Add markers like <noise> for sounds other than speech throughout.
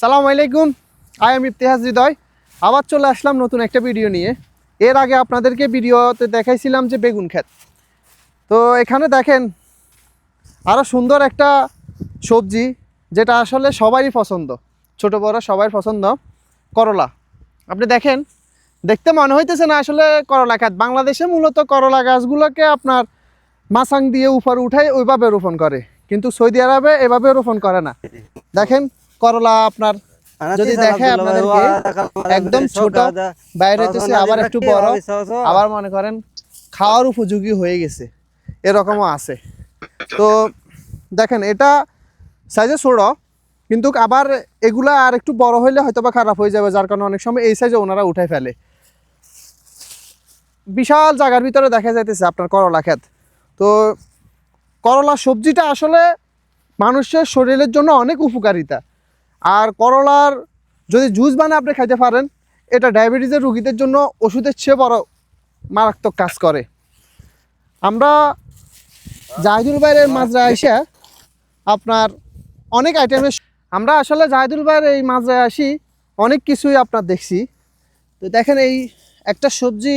সালাম আলাইকুম। I am ইতিহাস হৃদয়। আবার চলে আসলাম নতুন একটা ভিডিও নিয়ে। এর আগে আপনাদেরকে ভিডিওতে দেখাইছিলাম যে বেগুন ক্ষেত। তো এখানে দেখেন আরও সুন্দর একটা সবজি, যেটা আসলে সবারই পছন্দ। ছোট, বড় সবাই পছন্দ। করলা। আপনি দেখেন, দেখতে মনে হইতেছে না আসলে করলা ক্ষেত। বাংলাদেশে মূলত করলা গাছগুলোকে আপনার মাসাং দিয়ে উপরে উঠাই ওইভাবে রোপণ করে। কিন্তু সৌদি আরবে এভাবে রোপণ করে না। দেখেন করলা আপনার যদি দেখে আপনাদেরকে একদম ছোট বাইরে হইতেছে আবার একটু বড় আবার মনে করেন খাওয়ার উপযোগী হয়ে গেছে। এরকমও আছে। তো দেখেন এটা সাইজে ছোট কিন্তু আবার এগুলা আর একটু বড় হইলে হয়তো বা খারাপ হয়ে যাবে যার কারণে অনেক সময় এই সাইজে ওনারা উঠাই ফেলে। বিশাল জায়গার ভিতরে দেখা যাইতেছে আপনার করলা ক্ষেত। তো করলা সবজিটা আসলে মানুষের শরীরের জন্য অনেক উপকারিতা। আর করলার যদি জুস বানিয়ে আপনি খাইতে পারেন, এটা ডায়াবেটিসের রুগীদের জন্য ওষুধের চেয়ে বড় মারাত্মক কাজ করে। আমরা জাহিদুল ভাইয়ের মাজরায় এসে আপনার অনেক আইটেমের আমরা আসলে জাহিদুল ভাইয়ের এই মাজরায় আসি, অনেক কিছুই আপনার দেখছি। তো দেখেন এই একটা সবজি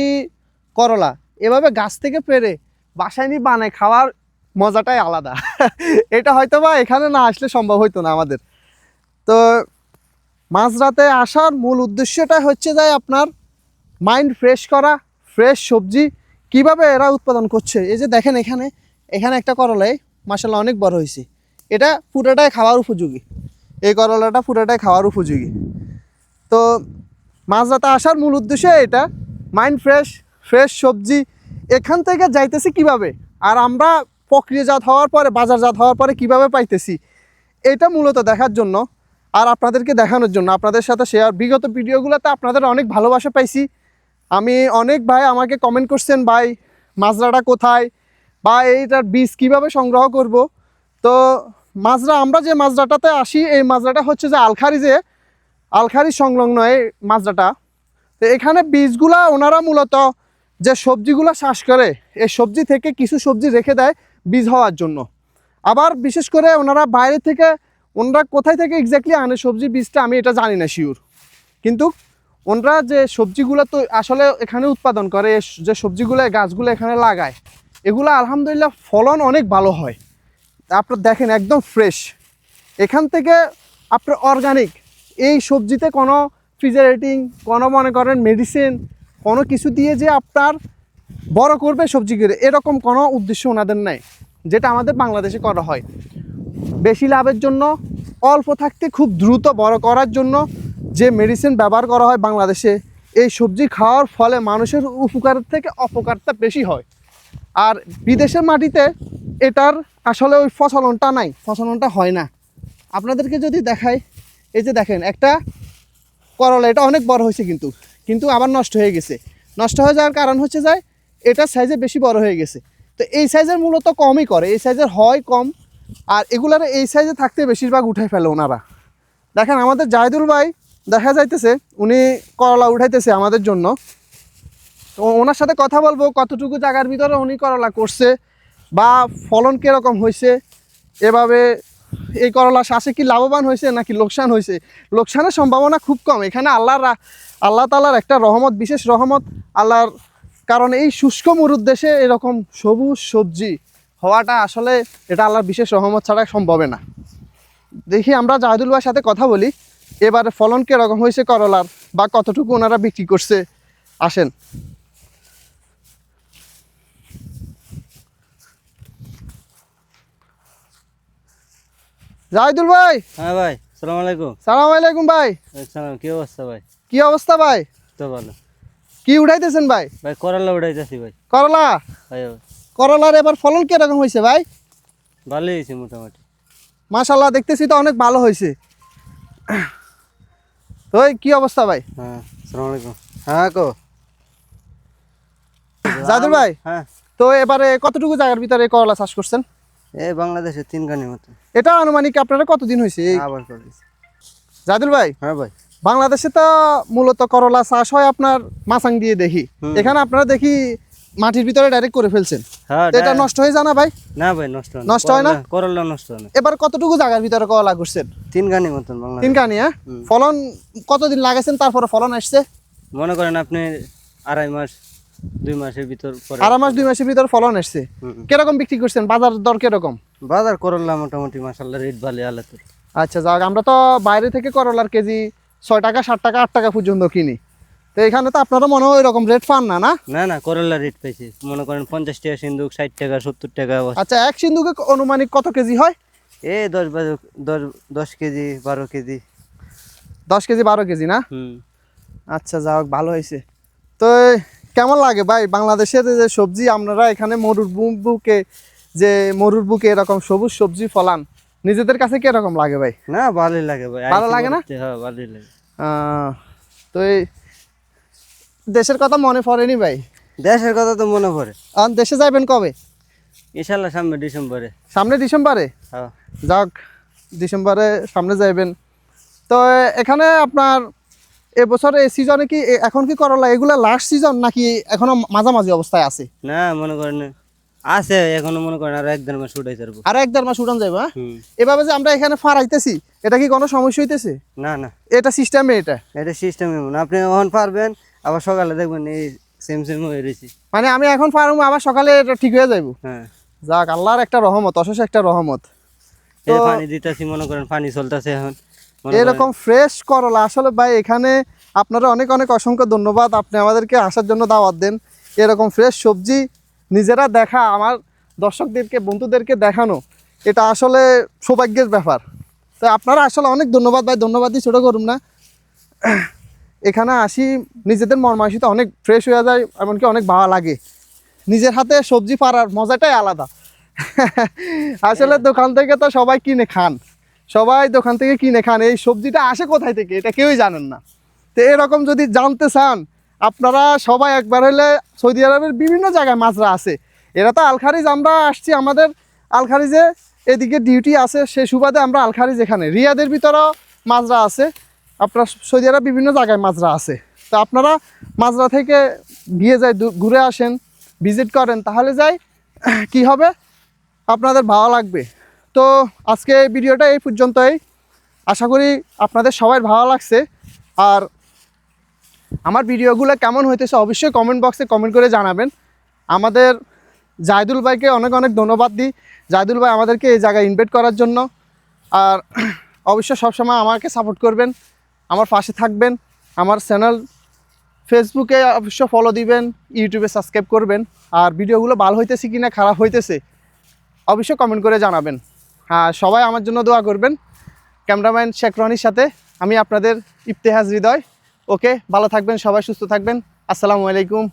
করলা, এভাবে গাছ থেকে পেরে বাসায় নিয়ে বানায় খাওয়ার মজাটাই আলাদা। <laughs> এটা হয়তো বা এখানে না আসলে সম্ভব হইতো না আমাদের। তো মাঝরাতে আসার মূল উদ্দেশ্যটা হচ্ছে যে আপনার মাইন্ড ফ্রেশ করা ফ্রেশ সবজি। কীভাবে এরা উৎপাদন করছে? এই যে দেখেন এখানে এখানে একটা করলাই মাসাল্লাহ অনেক বড় হয়েছে। এটা পুরোটাই খাওয়ার উপযোগী। এই করলাটা পুরোটাই খাওয়ার উপযোগী। তো মাঝরাতে আসার মূল উদ্দেশ্য এটা মাইন্ড ফ্রেশ ফ্রেশ সবজি। এখান থেকে যাইতেছি কীভাবে? আর আমরা প্রক্রিয়াজাত হওয়ার পরে, বাজারজাত হওয়ার পরে কীভাবে পাইতেছি? এটা মূলত দেখার জন্য আর আপনাদেরকে দেখানোর জন্য, আপনাদের সাথে শেয়ার বিগত ভিডিওগুলোতে আপনাদের অনেক ভালোবাসা পাইছি। আমি অনেক ভাই আমাকে কমেন্ট করছেন, ভাই, মাজরাটা কোথায়? বা এইটার বীজ কীভাবে সংগ্রহ করব? তো মাজরা, আমরা যে মাজরাটাতে আসি, এই মাজরাটা হচ্ছে যে আলখারি যে, আলখারি সংলগ্ন এই মাজরাটা। তো এখানে বীজগুলা ওনারা মূলত যে সবজিগুলো চাষ করে, এই সবজি থেকে কিছু সবজি রেখে দেয় বীজ হওয়ার জন্য। আবার বিশেষ করে ওনারা বাইরে থেকে ওনারা কোথায় থেকে এক্স্যাক্টলি আনে সবজি বীজটা আমি এটা জানি না শিওর কিন্তু ওনারা যে সবজিগুলো তো আসলে এখানে উৎপাদন করে, যে সবজিগুলো, গাছগুলো এখানে লাগায়, এগুলো আলহামদুলিল্লাহ ফলন অনেক ভালো হয়। আপনার দেখেন একদম ফ্রেশ এখান থেকে আপনার অর্গানিক এই সবজিতে কোনো ফ্রিজারেটিং কোনো মনে করেন মেডিসিন কোনো কিছু দিয়ে যে আপনার বড় করবে সবজি সবজিগুলো এরকম কোনো উদ্দেশ্য ওনাদের নাই, যেটা আমাদের বাংলাদেশে করা হয়। বেশি লাভের জন্য, অল্প থাকতে খুব দ্রুত বড় করার জন্য যে মেডিসিন ব্যবহার করা হয় বাংলাদেশে, এই সবজি খাওয়ার ফলে মানুষের উপকারের থেকে অপকারটা বেশি হয়। আর বিদেশের মাটিতে এটার আসলে ওই ফসলনটা নাই ফসলনটা হয় না। আপনাদেরকে যদি দেখাই, এই যে দেখেন, একটা করলা, এটা অনেক বড় হয়েছে কিন্তু কিন্তু আবার নষ্ট হয়ে গেছে। নষ্ট হয়ে যাওয়ার কারণ হচ্ছে যায় এটা সাইজে বেশি বড় হয়ে গেছে। তো এই সাইজের মূলত কমই করে, এই সাইজের হয় কম আর এগুলার এই সাইজে থাকতে বেশিরভাগ উঠাই ফেলে ওনারা। দেখেন আমাদের জাহিদুল ভাই, দেখা যাইতেছে উনি করলা উঠাইতেছে আমাদের জন্য। তো ওনার সাথে কথা বলব, কতটুকু জায়গার ভিতরে উনি করলা করছে বা ফলন কীরকম হয়েছে এভাবে এই করলা শ্বাসে কি লাভবান হয়েছে নাকি লোকসান হয়েছে লোকসানের সম্ভাবনা খুব কম। এখানে আল্লাহর রা- আল্লাহ তালার একটা রহমত, বিশেষ রহমত, আল্লাহর কারণ এই শুষ্ক মরুর দেশে এরকম সবুজ সবজি হওয়াটা আসলে এটা আল্লাহর বিশেষ রহমত ছাড়া সম্ভব না। দেখি আমরা জাহিদুল ভাইয়ের সাথে কথা বলি এবারে ফলন কীরকম হয়েছে করলার বা কতটুকু ওনারা বিক্রি করছে আসেন। জাহিদুল ভাই! হ্যাঁ ভাই সালাম আলাইকুম। সালাম আলাইকুম ভাই। সালাম কি অবস্থা ভাই? কি অবস্থা ভাই? তো ভালো। কি উঠাইতেছেন ভাই? ভাই করলা উঠাইতেছি ভাই। করলা? ভাই করলার এবার ফলন কীরকম হয়েছে ভাই? ভালোই হয়েছে মোটামুটি। মাশাল্লাহ দেখতেছি তো অনেক ভালো হয়েছে। তো কি অবস্থা ভাই? হ্যাঁ আলাইকুম। হ্যাঁ কো। জাদুর ভাই? হ্যাঁ। তো এবারে কতটুকু জায়গার ভিতরে করলা চাষ করছেন? এই বাংলাদেশে তিন গানির মতো। এটা আনুমানিক আপনারা কতদিন হয়েছে এই? আবার করেছি জাদুল ভাই? হ্যাঁ ভাই। বাংলাদেশে তো মূলত করলা চাষ হয় আপনার মাসাং দিয়ে দেখি। এখানে আপনারা দেখি মাটির ভিতরে ডাইরেক্ট করে ফেলছেন। এটা নষ্ট হয়ে যায় না ভাই? না ভাই নষ্ট হয় নষ্ট হয় না? করলা- নষ্ট হয় না। এবার কতটুকু জায়গার ভিতরে করলা করছেন তিন গানি মতন বাংলা তিন কানি হ্যাঁ ফলন কতদিন লাগাইছেন? তারপরে ফলন আসছে? মনে করেন আপনি আড়াই মাস দুই মাসের ভিতর আড়াই মাস দুই মাসের ভিতরে ফলন আসছে। কীরকম বিক্রি করছেন? বাজার দর কীরকম? বাজার করলা মোটামুটি মাসাল্লাহ রেট ভালো তোর আচ্ছা যাক আমরা তো বাইরে থেকে করলার কেজি ছয় টাকা সাত টাকা আট টাকা পর্যন্ত কিনি। তো এখানে তো আপনারা মনে হয় এরকম রেট পান না না? না না করলা রেট পাইছি। মনে করেন পঞ্চাশ টাকা সিন্দুক ষাট টাকা সত্তর টাকা আচ্ছা এক সিন্ধুকে অনুমানিক কত কেজি হয়? এ দশ বারো দশ দশ কেজি বারো কেজি। দশ কেজি বারো কেজি না? হুম। আচ্ছা যাক ভালো হয়েছে। তো কেমন লাগে ভাই? বাংলাদেশের যে সবজি আপনারা এখানে মরুর বুকে যে মরুর বুকে এরকম সবুজ সবজি ফলান নিজেদের কাছে কীরকম লাগে ভাই? না ভালোই লাগে ভাই। ভালো লাগে না? হ্যাঁ ভালোই লাগে। তো এই দেশের কথা মনে পড়েনি ভাই? দেশের কথা তো মনে পড়ে। আর দেশে যাবেন কবে? ইনশাল্লাহ সামনে ডিসেম্বরে। সামনে ডিসেম্বরে? হ্যাঁ। যাক ডিসেম্বরে সামনে যাইবেন। তো এখানে আপনার এবছর এই সিজনে কি এখন কি করলা? এগুলা লাস্ট সিজন নাকি এখনও মাঝামাঝি অবস্থায় আছে? না মনে করেন আছে এখনও মনে করেন আর এক দেড় মাস উঠাই পারব আর এক দেড় মাস উঠান যাইব হ্যাঁ? এভাবে যে আমরা এখানে ফারাইতেছি এটা কি কোনো সমস্যা হইতেছে? না না। এটা সিস্টেমে এটা? এটা সিস্টেম আপনি ওখান পারবেন আবার সকালে দেখবেন এই সেম সেম হয়ে রয়েছি। মানে আমি এখন ফার্ম আবার সকালে এটা ঠিক হয়ে যাইব। হ্যাঁ। যাক আল্লাহর একটা রহমত অশেষ একটা রহমত। এই পানি দিতেছি মনে করেন পানি চলতেছে এখন। এরকম ফ্রেশ করলা। আসলে ভাই এখানে আপনারা অনেক অনেক অসংখ্য ধন্যবাদ। আপনি আমাদেরকে আসার জন্য দাওয়াত দেন। এরকম ফ্রেশ সবজি নিজেরা দেখা আমার দর্শকদেরকে বন্ধুদেরকে দেখানো এটা আসলে সৌভাগ্যের ব্যাপার। তো আপনারা আসলে অনেক ধন্যবাদ ভাই ধন্যবাদ দিয়ে ছোটো করুন না। এখানে আসি, নিজেদের মর্মাসিতে অনেক ফ্রেশ হয়ে যায়, এমনকি অনেক ভালো লাগে। নিজের হাতে সবজি পাড়ার মজাটাই আলাদা। <laughs> আসলে দোকান থেকে তো সবাই কিনে খান। সবাই দোকান থেকে কিনে খান। এই সবজিটা আসে কোথায় থেকে? এটা কেউই জানেন না। তো এরকম যদি জানতে চান, আপনারা সবাই একবার হলে সৌদি আরবের বিভিন্ন জায়গায় মাছরা আছে। এরা তো আলখারিজ, আমরা আসছি আমাদের আলখারিজে। এদিকে ডিউটি আছে, সে সুবাদে আমরা আলখারিজ এখানে। রিয়াদের ভিতরেও মাছরা আছে। আপনার সৌদি আরব বিভিন্ন জায়গায় মাজরা আছে। তো আপনারা মাজরা থেকে গিয়ে যায় ঘুরে আসেন ভিজিট করেন, তাহলে যাই, কি হবে? আপনাদের ভালো লাগবে। তো আজকে ভিডিওটা এই পর্যন্তই। আশা করি আপনাদের সবাই ভালো লাগছে। আর আমার ভিডিওগুলো কেমন হইতেছে অবশ্যই কমেন্ট বক্সে কমেন্ট করে জানাবেন। আমাদের জাহিদুল ভাইকে অনেক অনেক ধন্যবাদ দিই। জায়দুল ভাই আমাদেরকে এই জায়গায় ইনভাইট করার জন্য। আর অবশ্যই সবসময় আমাকে সাপোর্ট করবেন। আমার পাশে থাকবেন, আমার চ্যানেল ফেসবুকে অবশ্য ফলো দিবেন ইউটিউবে সাবস্ক্রাইব করবেন, আর ভিডিওগুলো ভালো হইতেছে কি না খারাপ হইতেছে, অবশ্যই কমেন্ট করে জানাবেন। হ্যাঁ সবাই আমার জন্য দোয়া করবেন। ক্যামেরাম্যান শেখ রহানির সাথে আমি আপনাদের ইফতেহাজ হৃদয়। ওকে ভালো থাকবেন, সবাই সুস্থ থাকবেন। আসসালামু আলাইকুম।